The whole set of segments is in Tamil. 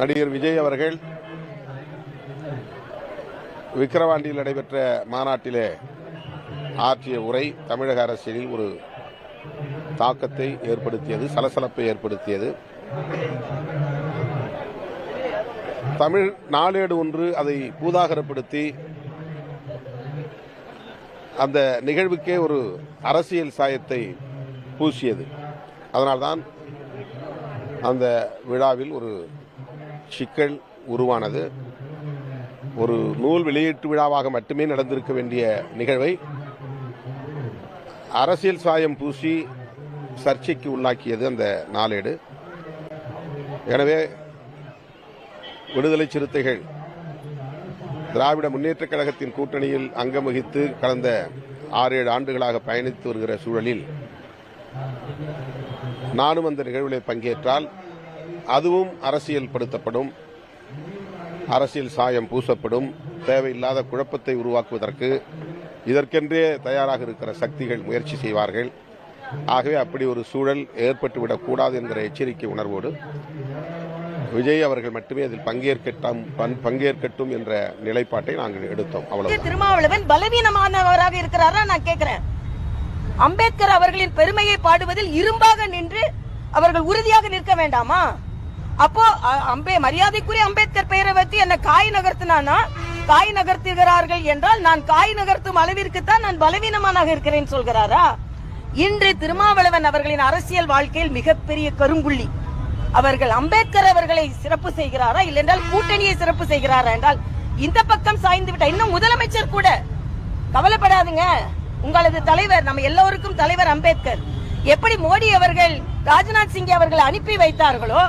நடிகர் விஜய் அவர்கள் விக்கிரவாண்டியில் நடைபெற்ற மாநாட்டிலே ஆற்றிய உரை தமிழக அரசியலில் ஒரு தாக்கத்தை ஏற்படுத்தியது சலசலப்பை ஏற்படுத்தியது. தமிழ் நாளேடு ஒன்று அதை பூதாகரப்படுத்தி அந்த நிகழ்வுக்கே ஒரு அரசியல் சாயத்தை பூசியது. அதனால்தான் அந்த விழாவில் ஒரு சிக்கல் உருவானது. ஒரு நூல் வெளியீட்டு விழாவாக மட்டுமே நடந்திருக்க வேண்டிய நிகழ்வை அரசியல் சாயம் பூசி சர்ச்சைக்கு உள்ளாக்கியது அந்த நாளேடு. எனவே விடுதலை சிறுத்தைகள் திராவிட முன்னேற்றக் கழகத்தின் கூட்டணியில் அங்கம் வகித்து கடந்த ஆறு ஏழு ஆண்டுகளாக பயணித்து வருகிற சூழலில் நானும் அந்த நிகழ்வில் பங்கேற்றால் அதுவும் அரசியல் படுத்தப்படும் அரசியல் சாயம் பூசப்படும். தேவையில்லாத குழப்பத்தை உருவாக்குவதற்கு இதற்கென்றே தயாராக இருக்கிற சக்திகள் முயற்சி செய்வார்கள். ஆகவே அப்படி ஒரு சூழல் ஏற்பட்டுவிடக்கூடாது என்கிற எச்சரிக்கை உணர்வோடு விஜய் அவர்கள் மட்டுமே அதில் பங்கேற்கட்டும் பன்- பங்கேற்கட்டும் என்ற நிலைப்பாட்டை நாங்கள் எடுத்தோம். அவ்வளவு திருமாவளவன் பலவீனமானவராக இருக்கிறாரா நான் கேட்கிறேன். அம்பேத்கர் அவர்களின் பெருமையை பாடுவதில் இரும்பாக நின்று அவர்கள் உறுதியாக நிற்க வேண்டாமா? அப்போ அம்பே மரியாதைக்குரிய அம்பேத்கர் பெயரை வச்சு என்ன காய் நகர்த்தினானா? காய் நகர்த்துகிறார்கள் என்றால் நான் காய் நகர்த்தும் அளவிற்கு தான் நான் பலவீனமானாக இருக்கிறேன் சொல்கிறாரா? இன்று திருமாவளவன் அவர்களின் அரசியல் வாழ்க்கையில் மிகப்பெரிய கருங்குள்ளி. அவர்கள் அம்பேத்கர் அவர்களை சிறப்பு செய்கிறாரா? இல்லை என்றால் கூட்டணியை சிறப்பு செய்கிறாரா என்றால் இந்த பக்கம் சாய்ந்து விட்டார் இன்னும் முதலமைச்சர் கூட. கவலைப்படாதுங்க. உங்களது தலைவர் நம்ம எல்லோருக்கும் தலைவர் அம்பேத்கர். எப்படி மோடி அவர்கள் ராஜ்நாத் சிங் அவர்களை அனுப்பி வைத்தார்களோ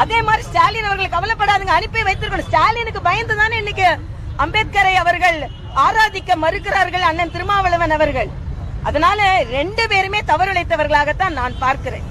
அதே மாதிரி ஸ்டாலின் அவர்கள் கவலைப்படாதுங்க அனுப்பி வைத்திருக்கணும். ஸ்டாலினுக்கு பயந்து தானே இன்னைக்கு அம்பேத்கரை அவர்கள் ஆராதிக்க மறுக்கிறார்கள் அண்ணன் திருமாவளவன் அவர்கள். அதனால ரெண்டு பேருமே தவறுழைத்தவர்களாகத்தான் நான் பார்க்கிறேன்.